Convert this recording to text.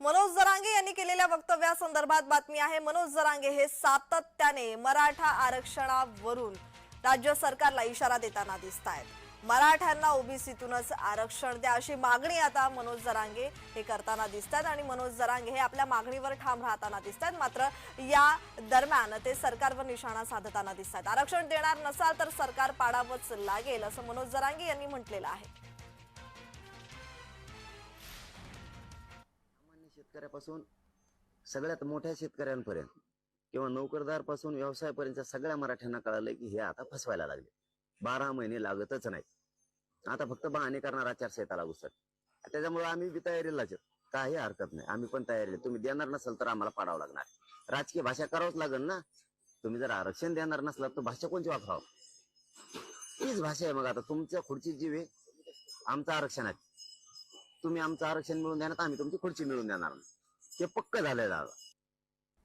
मनोज जरांगे यांनी केलेल्या वक्तव्यासंदर्भात बातमी आहे. मनोज जरांगे हे सातत्याने मराठा आरक्षणावरून राज्य सरकारला इशारा देताना दिसत आहेत मराठ्यांना ओबीसीतूनच आरक्षण द्या अशी मागणी आता मनोज जरांगे हे करताना दिसत आहेत आणि मनोज जरांगे हे आपल्या मागणीवर ठाम राहताना दिसत आहेत मात्र या दरम्यान ते सरकारवर निशाणा साधताना दिसत आहेत आरक्षण देणार नसाल तर सरकार पाडावंच लागेल असं मनोज जरांगे यांनी म्हटलेलं आहे. शेतकऱ्यापासून सगळ्यात मोठ्या शेतकऱ्यांपर्यंत किंवा नोकरदारपासून व्यवसायापर्यंत सगळ्या मराठ्यांना कळालं की हे आता फसवायला लागले. बारा महिने लागतच नाही आता फक्त बहाणे करणार आचारसंहिता लागू सर त्याच्यामुळे आम्ही बी तयारीला काही हरकत नाही. आम्ही पण तयारी तुम्ही देणार नसाल तर आम्हाला पाडावं लागणार. राजकीय भाषा करावंच लागेल ना? तुम्ही जर आरक्षण देणार नसला तर भाषा कोणची वापरावं? तीच भाषा आहे मग आता. तुमच्या खुर्ची जीव आहे. आमचं आरक्षण आहे. तुम्ही आमचं आरक्षण मिळून देणार तर आम्ही तुमची खुर्ची मिळून देणार नाही. ते पक्क झालंय दादा